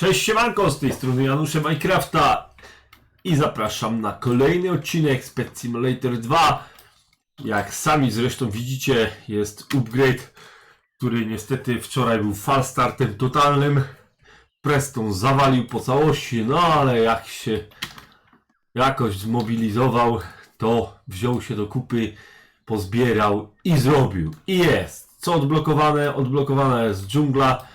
Cześć siemanko, z tej strony Janusze Minecrafta i zapraszam na kolejny odcinek z Pet Simulator 2. Jak sami zresztą widzicie, jest upgrade, który niestety wczoraj był fal startem totalnym. Preston zawalił po całości, no ale jak się jakoś zmobilizował, to wziął się do kupy, pozbierał i zrobił. I jest. Co odblokowane? Odblokowana jest dżungla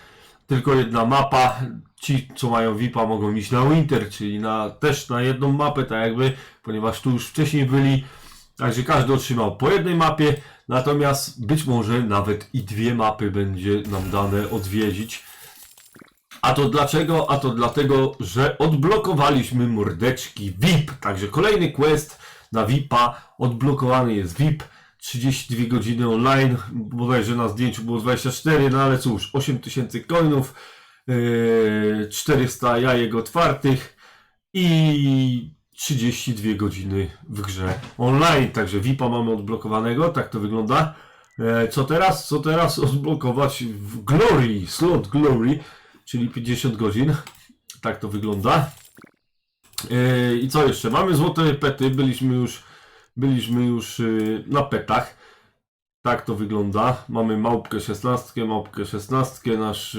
tylko jedna mapa. Ci, co mają VIP-a, mogą iść na Winter, czyli na, też na jedną mapę, tak jakby, ponieważ tu już wcześniej byli. Także każdy otrzymał po jednej mapie, natomiast być może nawet i dwie mapy będzie nam dane odwiedzić. A to dlaczego? A to dlatego, że odblokowaliśmy mordeczki VIP. Także kolejny quest na VIP-a. Odblokowany jest VIP. 32 godziny online. Bodajże na zdjęciu było 24, no ale cóż, 8000 coinów, 400 jajek otwartych i 32 godziny w grze online. Także VIP-a mamy odblokowanego, tak to wygląda. E, Co teraz? Co teraz? Odblokować w Glory, slot Glory, czyli 50 godzin. Tak to wygląda. E, I co jeszcze? Mamy złote pety, byliśmy już, byliśmy już na petach. Tak to wygląda. Mamy małpkę 16, małpkę 16, nasz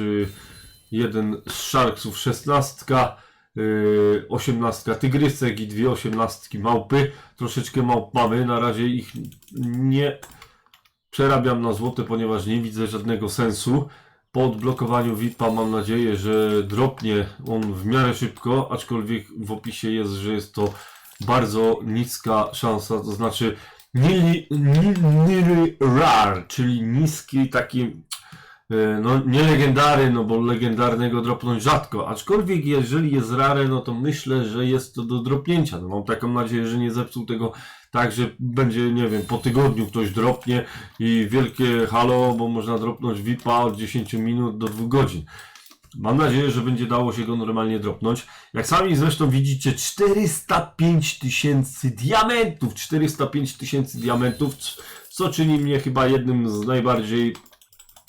jeden z Sharksów 16, y, 18 tygrysek i dwie 18 małpy. Troszeczkę małp mamy, na razie ich nie przerabiam na złote, ponieważ nie widzę żadnego sensu. Po odblokowaniu VIP-a mam nadzieję, że dropnie on w miarę szybko, aczkolwiek w opisie jest, że jest to bardzo niska szansa, to znaczy nili, nili rare, czyli niski taki no nie legendary, no bo legendarnego dropnąć rzadko, aczkolwiek jeżeli jest rare, no to myślę, że jest to do dropnięcia, no mam taką nadzieję, że nie zepsuł tego tak, że będzie, nie wiem, po tygodniu ktoś dropnie i wielkie halo, bo można dropnąć VIP-a od 10 minut do 2 godzin. Mam nadzieję, że będzie dało się go normalnie dropnąć. Jak sami zresztą widzicie, 405 tysięcy diamentów. 405 tysięcy diamentów, co czyni mnie chyba jednym z najbardziej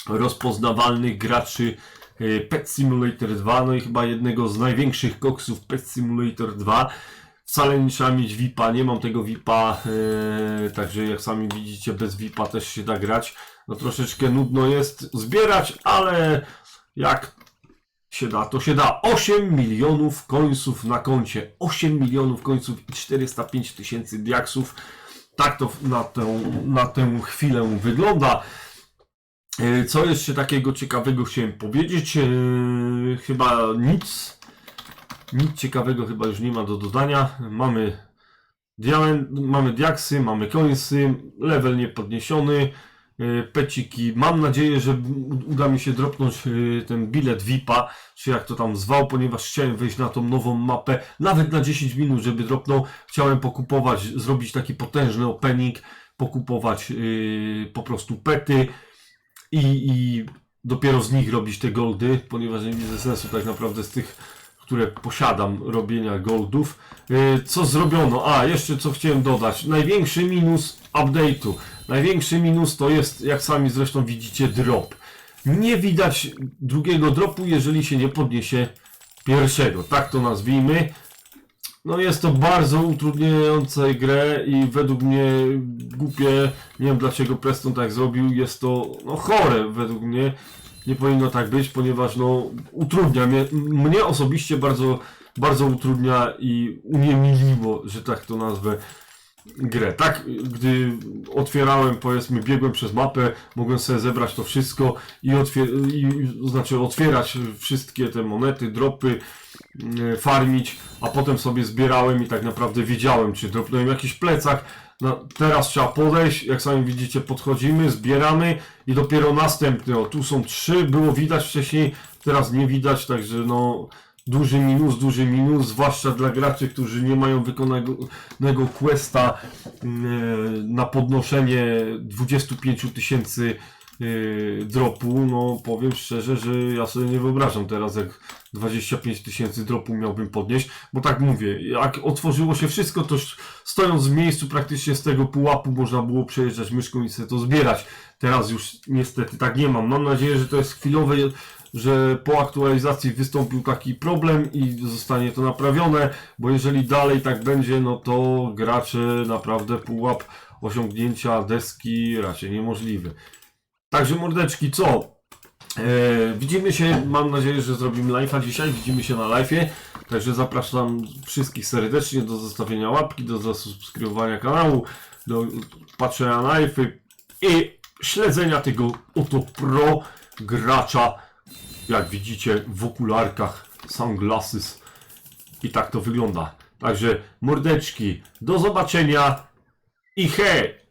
rozpoznawalnych graczy e, Pet Simulator 2, no i chyba jednego z największych koksów Pet Simulator 2. Wcale nie trzeba mieć VIP-a, nie mam tego VIP-a, e, także jak sami widzicie, bez VIP-a też się da grać. No troszeczkę nudno jest zbierać, ale jak się da, to się da. 8 milionów końców na koncie. 8 milionów końców i 405 tysięcy diaksów. Tak to na tę, na tę chwilę wygląda. E, Co jeszcze takiego ciekawego chciałem powiedzieć? E, Chyba nic. Nic ciekawego chyba już nie ma do dodania. Mamy diament, mamy diaksy, mamy końsy, level niepodniesiony, e, peciki. Mam nadzieję, że uda mi się dropnąć ten bilet VIP-a, czy jak to tam zwał, ponieważ chciałem wejść na tą nową mapę, nawet na 10 minut, żeby dropnął. Chciałem pokupować, zrobić taki potężny opening, pokupować po prostu pety i, i dopiero z nich robić te goldy, ponieważ nie widzę sensu tak naprawdę z tych które posiadam robienia goldów. Yy, Co zrobiono? A, jeszcze co chciałem dodać. Największy minus update'u. Największy minus to jest, jak sami zresztą widzicie, drop. Nie widać drugiego dropu, jeżeli się nie podniesie pierwszego. Tak to nazwijmy. No jest to bardzo utrudniające grę i według mnie głupie, nie wiem dlaczego Preston tak zrobił, jest to no, chore według mnie. Nie powinno tak być, ponieważ no, utrudnia mnie, mnie osobiście bardzo, bardzo utrudnia i uniemiliło, że tak to nazwę, grę. Tak, gdy otwierałem, powiedzmy, biegłem przez mapę, mogłem sobie zebrać to wszystko i, otwier- i znaczy otwierać wszystkie te monety, dropy, e, farmić, a potem sobie zbierałem i tak naprawdę wiedziałem, czy dropnąłem jakiś plecak. No, teraz trzeba podejść, jak sami widzicie, podchodzimy, zbieramy i dopiero następny, o tu są trzy, było widać wcześniej, teraz nie widać, także no duży minus, duży minus, zwłaszcza dla graczy, którzy nie mają wykonanego questa mm, na podnoszenie 25 000 tysięcy yy, dropu, no powiem szczerze, że ja sobie nie wyobrażam teraz jak 25 tysięcy dropu miałbym podnieść, bo tak mówię, jak otworzyło się wszystko, to stojąc w miejscu praktycznie z tego pułapu można było przejeżdżać myszką i sobie to zbierać. Teraz już niestety tak nie mam. Mam nadzieję, że to jest chwilowe, że po aktualizacji wystąpił taki problem i zostanie to naprawione, bo jeżeli dalej tak będzie, no to gracze naprawdę pułap osiągnięcia deski raczej niemożliwy. Także mordeczki, co? E, widzimy się, mam nadzieję, że zrobimy live'a dzisiaj, widzimy się na live'ie, także zapraszam wszystkich serdecznie do zostawienia łapki, do zasubskrybowania kanału, do patrzenia na live'y i śledzenia tego oto pro gracza, jak widzicie w okularkach, sunglasses i tak to wygląda. Także mordeczki, do zobaczenia i hej!